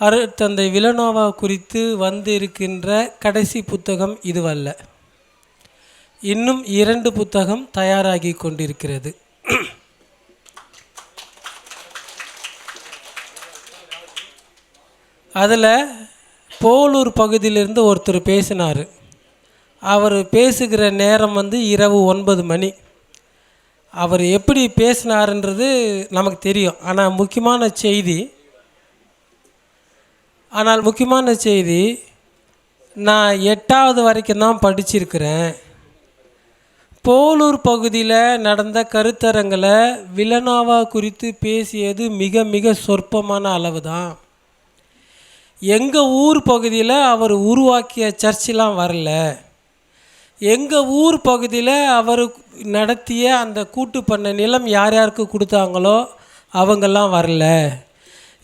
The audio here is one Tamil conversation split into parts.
அருட்தந்தை விலனோவா குறித்து வந்திருக்கின்ற கடைசி புத்தகம் இதுவல்ல. இன்னும் இரண்டு புத்தகம் தயாராகி கொண்டிருக்கிறது. அதில் போலூர் பகுதியிலிருந்து ஒருத்தர் பேசினார். அவர் பேசுகிற நேரம் வந்து இரவு ஒன்பது மணி. அவர் எப்படி பேசினாருன்றது நமக்கு தெரியும். ஆனால் முக்கியமான செய்தி ஆனால் முக்கியமான செய்தி நான் எட்டாவது வரைக்கும் தான் படிச்சிருக்கிறேன். போலூர் பகுதியில் நடந்த கருத்தரங்களை வில்லனாவா குறித்து பேசியது மிக மிக சொற்பமான அளவு தான் எங்கள் ஊர் பகுதியில் அவர் உருவாக்கிய சர்ச்செலாம் வரல. எங்கள் ஊர் பகுதியில் அவர் நடத்திய அந்த கூட்டு பண்ண நிலம் யார் யாருக்கு கொடுத்தாங்களோ அவங்கெல்லாம் வரல.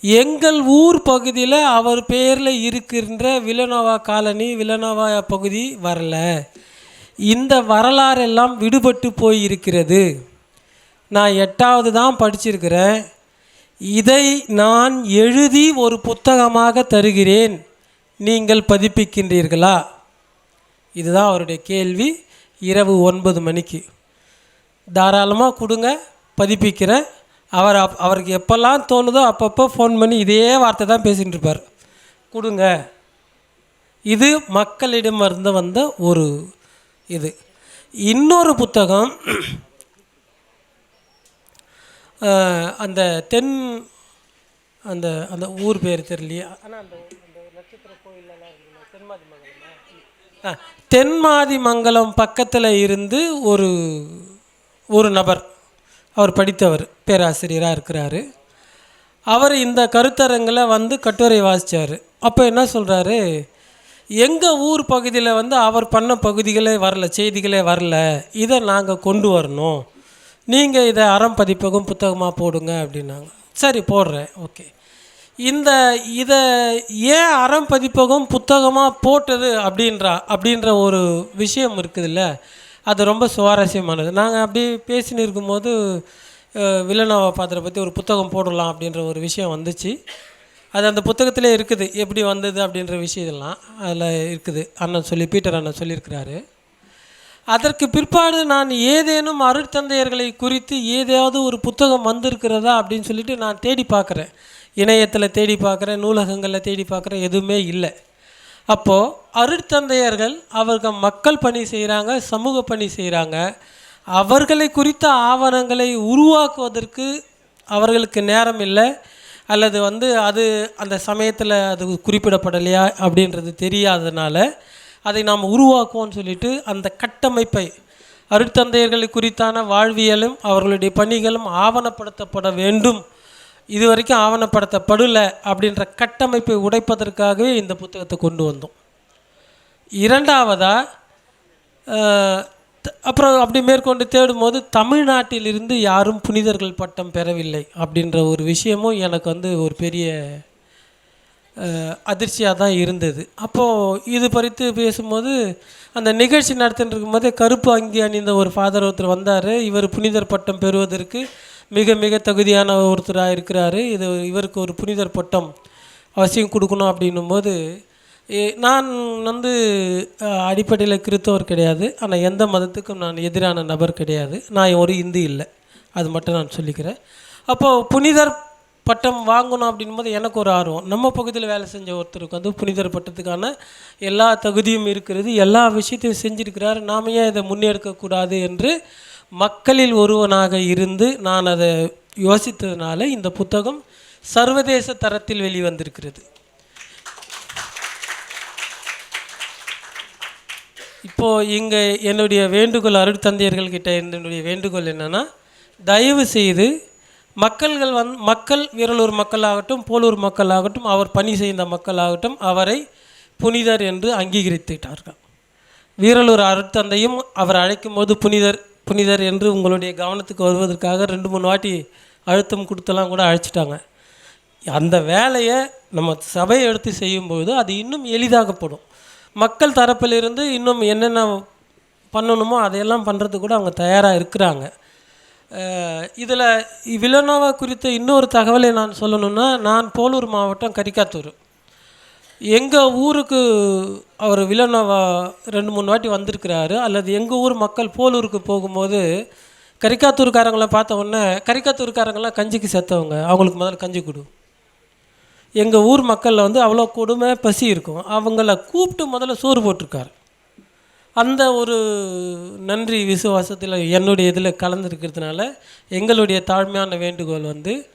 எங்கள் ஊர் பகுதியில் அவர் பேரில் இருக்கின்ற வில்லனோவா காலனி வில்லனோவா பகுதி வரல. இந்த வரலாறெல்லாம் விடுபட்டு போய் இருக்கிறது நான் எட்டாவது தான் படிச்சிருக்கிறேன். இதை நான் எழுதி ஒரு புத்தகமாக தருகிறேன். நீங்கள் பதிப்பிக்கின்றீர்களா? இதுதான் அவருடைய கேள்வி இரவு ஒன்பது மணிக்கு. தாராளமாக கொடுங்க பதிப்பிக்கிறேன். அவர் அப் அவருக்கு எப்போல்லாம் தோணுதோ அப்பப்போ ஃபோன் பண்ணி இதே வார்த்தை தான் பேசிகிட்டு இருப்பார். கொடுங்க. இது மக்களிடமிருந்து வந்த ஒரு இது. இன்னொரு புத்தகம் அந்த தென் அந்த அந்த ஊர் பேர் தெரியலையே. ஆனால் அந்த நட்சத்திர கோயிலெல்லாம் தென்மாதி மங்கலமா தென்மாதி மங்கலம் பக்கத்தில் இருந்து ஒரு ஒரு நபர். அவர் படித்தவர் பேராசிரியராக இருக்கிறாரு. அவர் இந்த கருத்தரங்கில் வந்து கட்டுரை வாசித்தார் அப்போ என்ன சொல்கிறாரு எங்கள் ஊர் பகுதியில் வந்து அவர் பண்ண பகுதிகளே வரல செய்திகளே வரல. இதை நாங்கள் கொண்டு வரணும். நீங்கள் இதை அறம் பதிப்பகம் புத்தகமாக போடுங்க அப்படின்னாங்க. சரி போடுறேன். ஓகே. இந்த இதை ஏன் அறம் பதிப்பகம் புத்தகமாக போட்டது அப்படின்றா அப்படின்ற ஒரு விஷயம் இருக்குதுல்ல. அது ரொம்ப சுவாரஸ்யமானது. நாங்கள் அப்படி பேசின்னு இருக்கும்போது அஹ், வில்லனாவா பாத்திரை பற்றி ஒரு புத்தகம் போடலாம் அப்படின்ற ஒரு விஷயம் வந்துச்சு. அது அந்த புத்தகத்திலே இருக்குது. எப்படி வந்தது அப்படின்ற விஷயம்லாம் அதில் இருக்குது. அண்ணன் சொல்லி பீட்டர் அண்ணன் சொல்லியிருக்கிறாரு. அதற்கு பிற்பாடு நான் ஏதேனும் அருட்தந்தையர்களை குறித்து ஏதாவது ஒரு புத்தகம் வந்திருக்கிறதா அப்படின்னு சொல்லிட்டு நான் தேடி பார்க்குறேன். இணையத்தில் தேடி பார்க்குறேன் நூலகங்களில் தேடி பார்க்குறேன் எதுவுமே இல்லை. அப்போது அருட்தந்தையர்கள் அவர்கள் மக்கள் பணி செய்கிறாங்க சமூக பணி செய்கிறாங்க அவர்களை குறித்த ஆவணங்களை உருவாக்குவதற்கு அவர்களுக்கு நேரம் இல்லை. அல்லது வந்து அது அந்த சமயத்தில் அது குறிப்பிடப்படலையா அப்படின்றது தெரியாததுனால அதை நாம் உருவாக்குவோம்னு சொல்லிட்டு அந்த கட்டமைப்பை அருட்தந்தையர்களை குறித்தான வாழ்வியலும் அவர்களுடைய பணிகளும் ஆவணப்படுத்தப்பட வேண்டும் இது வரைக்கும் ஆவணப்படுத்தப்படலை அப்படின்ற கட்டமைப்பை உடைப்பதற்காகவே இந்த புத்தகத்தை கொண்டு வந்தோம். இரண்டாவதாக அப்புறம் அப்படி மேற்கொண்டு தேடும்போது தமிழ்நாட்டிலிருந்து யாரும் புனிதர்கள் பட்டம் பெறவில்லை அப்படின்ற ஒரு விஷயமும் எனக்கு வந்து ஒரு பெரிய அதிர்ச்சியாக தான் இருந்தது. அப்போது இது பறித்து பேசும்போது அந்த நிகழ்ச்சி நடத்தின்னு இருக்கும்போதே கருப்பு அங்கி அணிந்த ஒரு ஃபாதர் ஒருத்தர் வந்தார். இவர் புனிதர் பட்டம் பெறுவதற்கு மிக மிக தகுதியான ஒருத்தராக இருக்கிறாரு இது இவருக்கு ஒரு புனிதர் பட்டம் அவசியம் கொடுக்கணும் அப்படின்னும் போது ஏ- நான் வந்து அடிப்படையில் கிறித்தவர் கிடையாது. ஆனால் எந்த மதத்துக்கும் நான் எதிரான நபர் கிடையாது. நான் ஒரு இந்து இல்லை. அது மட்டும் நான் சொல்லிக்கிறேன். அப்போது புனிதர் பட்டம் வாங்கணும் அப்படின்னும் போது எனக்கு ஒரு ஆர்வம். நம்ம பகுதியில் வேலை செஞ்ச ஒருத்தருக்கு வந்து புனிதர் பட்டத்துக்கான எல்லா தகுதியும் இருக்கிறது. எல்லா விஷயத்தையும் செஞ்சுருக்கிறாரு. நாம ஏன் இதை முன்னெடுக்கக்கூடாது என்று மக்களில் ஒருவனாக இருந்து நான் அதை யோசித்ததுனால இந்த புத்தகம் சர்வதேச தரத்தில் வெளிவந்திருக்கிறது. இப்போது இங்கே என்னுடைய வேண்டுகோள் அருட்தந்தையர்கள் கிட்ட என்னுடைய வேண்டுகோள் என்னென்னா தயவு செய்து மக்கள்கள் வந் மக்கள் வீரலூர் மக்களாகட்டும் போலூர் மக்களாகட்டும் அவர் பணி செய்த மக்களாகட்டும் அவரை புனிதர் என்று அங்கீகரித்துட்டார்கள். வீரலூர் அருட்தந்தையும் அவர் அழைக்கும் போது புனிதர் புனிதர் என்று உங்களுடைய கவனத்துக்கு வருவதற்காக ரெண்டு மூணு வாட்டி அழுத்தம் கொடுத்தெல்லாம் கூட அழைச்சிட்டாங்க. அந்த வேலையை நம்ம சபையை எடுத்து செய்யும்போது அது இன்னும் எளிதாகப்படும். மக்கள் தரப்பிலிருந்து இன்னும் என்னென்ன பண்ணணுமோ அதையெல்லாம் பண்ணுறதுக்கு கூட அவங்க தயாராக இருக்கிறாங்க. இதில் வில்லனோவா குறித்த இன்னொரு தகவலை நான் சொல்லணும்னா நான் போலூர் மாவட்டம் கரிக்காத்தூர். எங்கள் ஊருக்கு அவர் வில்லனவா ரெண்டு மூணு வாட்டி வந்திருக்கிறாரு அல்லது எங்கள் ஊர் மக்கள் போலூருக்கு போகும்போது கரிக்காத்தூர்காரங்களை பார்த்த உடனே கரிக்காத்தூர்காரங்களாம் கஞ்சிக்கு செத்தவங்க அவங்களுக்கு முதல்ல கஞ்சி கொடு. எங்கள் ஊர் மக்களில் வந்து அவ்வளோ கொடுமை பசி இருக்கும். அவங்கள கூப்பிட்டு முதல்ல சோறு போட்டிருக்காரு. அந்த ஒரு நன்றி விசுவாசத்தில் என்னுடைய இதில் கலந்துருக்கிறதுனால எங்களுடைய தாழ்மையான வேண்டுகோள் வந்து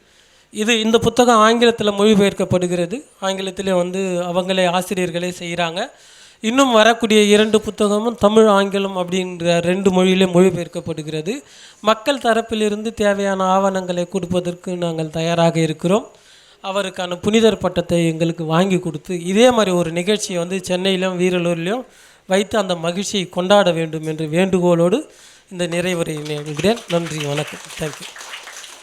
இது இந்த புத்தகம் ஆங்கிலத்தில் மொழிபெயர்க்கப்படுகிறது. ஆங்கிலத்திலே வந்து அவங்களே ஆசிரியர்களே செய்கிறாங்க இன்னும் வரக்கூடிய இரண்டு புத்தகமும் தமிழ் ஆங்கிலம் அப்படின்ற ரெண்டு மொழியிலே மொழிபெயர்க்கப்படுகிறது. மக்கள் தரப்பிலிருந்து தேவையான ஆவணங்களை கொடுப்பதற்கு நாங்கள் தயாராக இருக்கிறோம். அவருக்கான புனிதர் பட்டத்தை எங்களுக்கு வாங்கி கொடுத்து இதே மாதிரி ஒரு நிகழ்ச்சியை வந்து சென்னையிலும் வீரலூர்லேயும் வைத்து அந்த மகிழ்ச்சியை கொண்டாட வேண்டும் என்று வேண்டுகோளோடு இந்த நிறைவுரை நிகழ்கிறேன். நன்றி வணக்கம். தேங்க்யூ